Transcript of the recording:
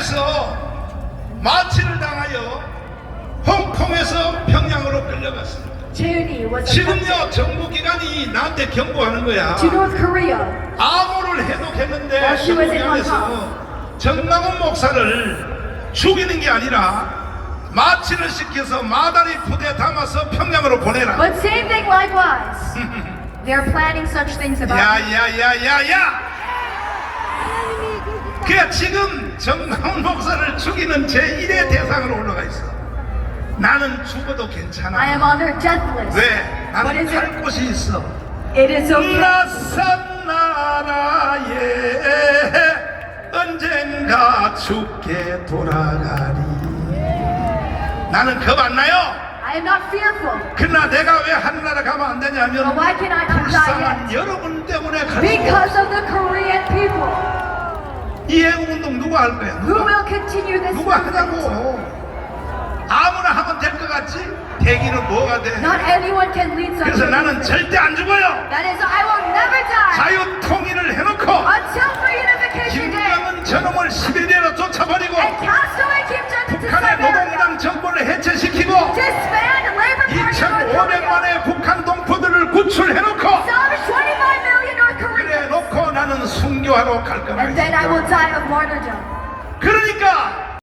홍콩에서 마취를 당하여 홍콩에서 평양으로 끌려갔습니다. 지금요 정부 기관이 나한테 경고하는 거야. 암호를 해독했는데 정부에서 정남원 목사를 죽이는 게 아니라 마취를 시켜서 마다리 부대에 담아서 평양으로 보내라. But same thing likewise. They're planning such things about me. 야야야야 야! 그야 지금 정남원 목사를 죽이는 제1의 대상으로 올라가 있어. 나는 죽어도 I 괜찮아. am on their death list. 왜? 나는? 갈 곳이 있어. It is okay. 낯선 나라에 언젠가 죽게 돌아가리 나는 겁 안 나요 I am not fearful 그러나 내가 왜 하늘나라 가면 안 되냐면 I 불쌍한 여러분 때문에 가는 because of the people 이 애국운동 누가 할 거야 누가 누가. 하냐고 아무나 하면 될 것 같지 대기는 뭐가 돼 Not anyone can lead 그래서 나는. 절대 안 죽어요 That is, I will never die 자유 통일을 해놓고 until for unification day 김정은 저놈을 시베리아로 쫓아버리고 and cast away Kim Jong-un to 북한의 Siberia. 노동당 정권을 해체시키고 Disband Labor Party of North Korea. 2,500만의 북한 동포들을 구출해놓고 나는 순교하러 갈 거라 And then I will die of martyrdom. 그러니까